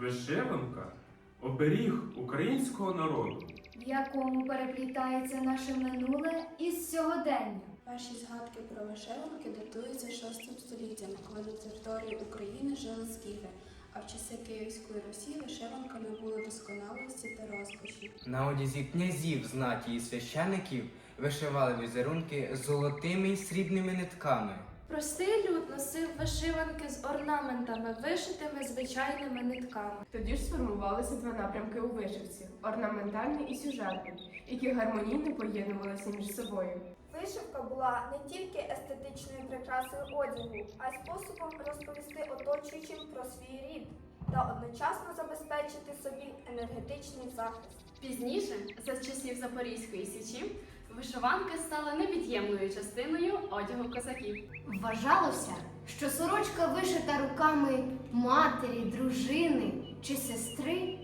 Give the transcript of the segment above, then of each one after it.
Вишиванка оберіг українського народу. в якому переплітається наше минуле із сьогоденням. Перші згадки про вишиванки датуються 6 століттям, коли на території України жили скіфи, а в часи Київської Русі вишиванка набула досконалості та розкоші. На одязі князів, знаті і священиків вишивали візерунки золотими і срібними нитками. Простий люд носив вишиванки з орнаментами, вишитими звичайними нитками. Тоді ж сформувалися два напрямки у вишивці орнаментальний і сюжетний, які гармонійно поєднувалися між собою. Вишивка була не тільки естетичною прикрасою одягу, а й способом розповісти оточуючим про свій рід та одночасно забезпечити собі енергетичний захист. Пізніше, за часів Запорізької січі, вишиванки стали невід'ємною частиною одягу козаків. Вважалося, що сорочка вишита руками матері, дружини чи сестри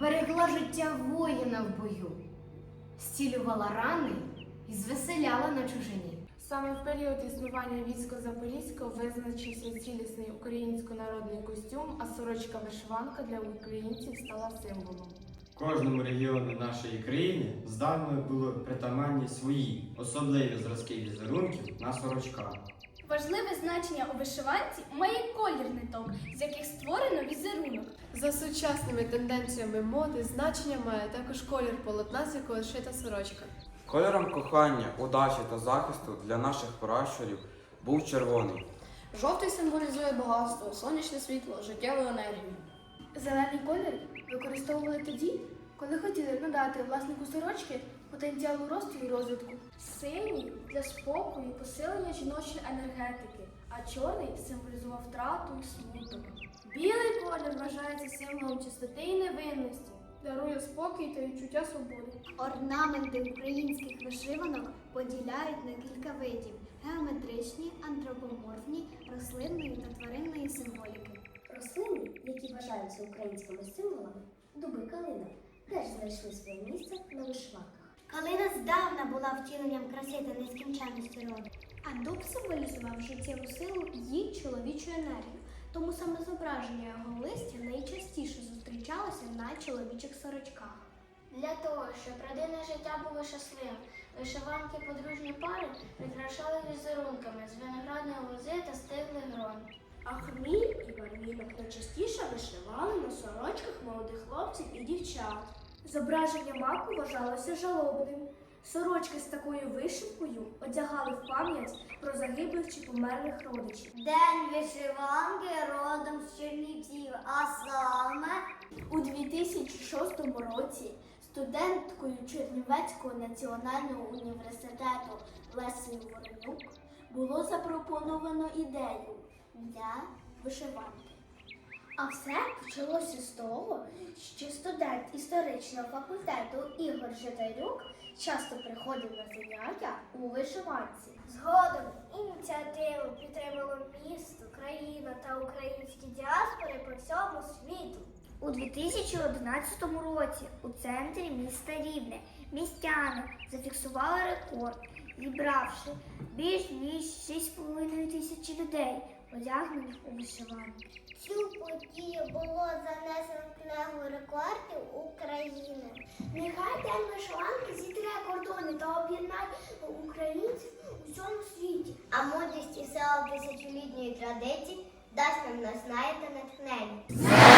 берегла життя воїна в бою, зцілювала рани і звеселяла на чужині. Саме в період існування війська Запорізького визначився цілісний українсько-народний костюм, а сорочка вишиванка для українців стала символом. Кожному регіону нашої країни здавна були притаманні свої особливі зразки візерунків на сорочках. Важливе значення у вишиванці має колір ниток, з яких створено візерунок. За сучасними тенденціями моди значення має також колір полотна, з якого шита сорочка. Кольором кохання, удачі та захисту для наших пращурів був червоний. Жовтий символізує багатство, сонячне світло, життєву енергію. Зелений колір використовували тоді, коли хотіли надати власнику сорочки потенціалу росту і розвитку. Синій для спокою і посилення жіночої енергетики, а чорний символізував втрату і смуток. Білий колір вважається символом чистоти і невинності, дарує спокій та відчуття свободи. Орнаменти українських вишиванок поділяють на кілька видів: геометричні, антропоморфні, рослинної та тваринної символіки. Вважаються українськими символами, дуби калина, теж знайшли своє місце на вишиванках. Калина здавна була втіленням краси та нескінченності роду. А дуб символізував життєву силу і чоловічу енергію. Тому саме зображення його листя найчастіше зустрічалося на чоловічих сорочках. Для того, щоб родинне життя було щасливим, вишиванки подружні пари прикрашали візерунками з виноградної лози та стиглих грон. А хміль і барвінок найчастіше молодих хлопців і дівчат. Зображення маку вважалося жалобним. Сорочки з такою вишивкою одягали в пам'ять про загиблих чи померлих родичів. День вишиванки родом з Чернівців, а саме У 2006 році студенткою Чернівецького національного університету Лесею Воронюк було запропоновано ідею для вишиванки. А все почалося з того, що студент історичного факультету Ігор Житарюк часто приходив на заняття у вишиванці. Згодом ініціативу підтримало місто, країна та українські діаспори по всьому світу. У 2011 році у центрі міста Рівне містяни зафіксували рекорд, зібравши більш ніж 6,5 тисячі людей, одягнених у вишиванки. Цю подію було занесено в книгу рекордів України. Нехай день вишиванки зітре кордони та об'єднає українців у всьому світі. А мудрість і сила тисячолітньої традиції дасть нам наснає натхнення.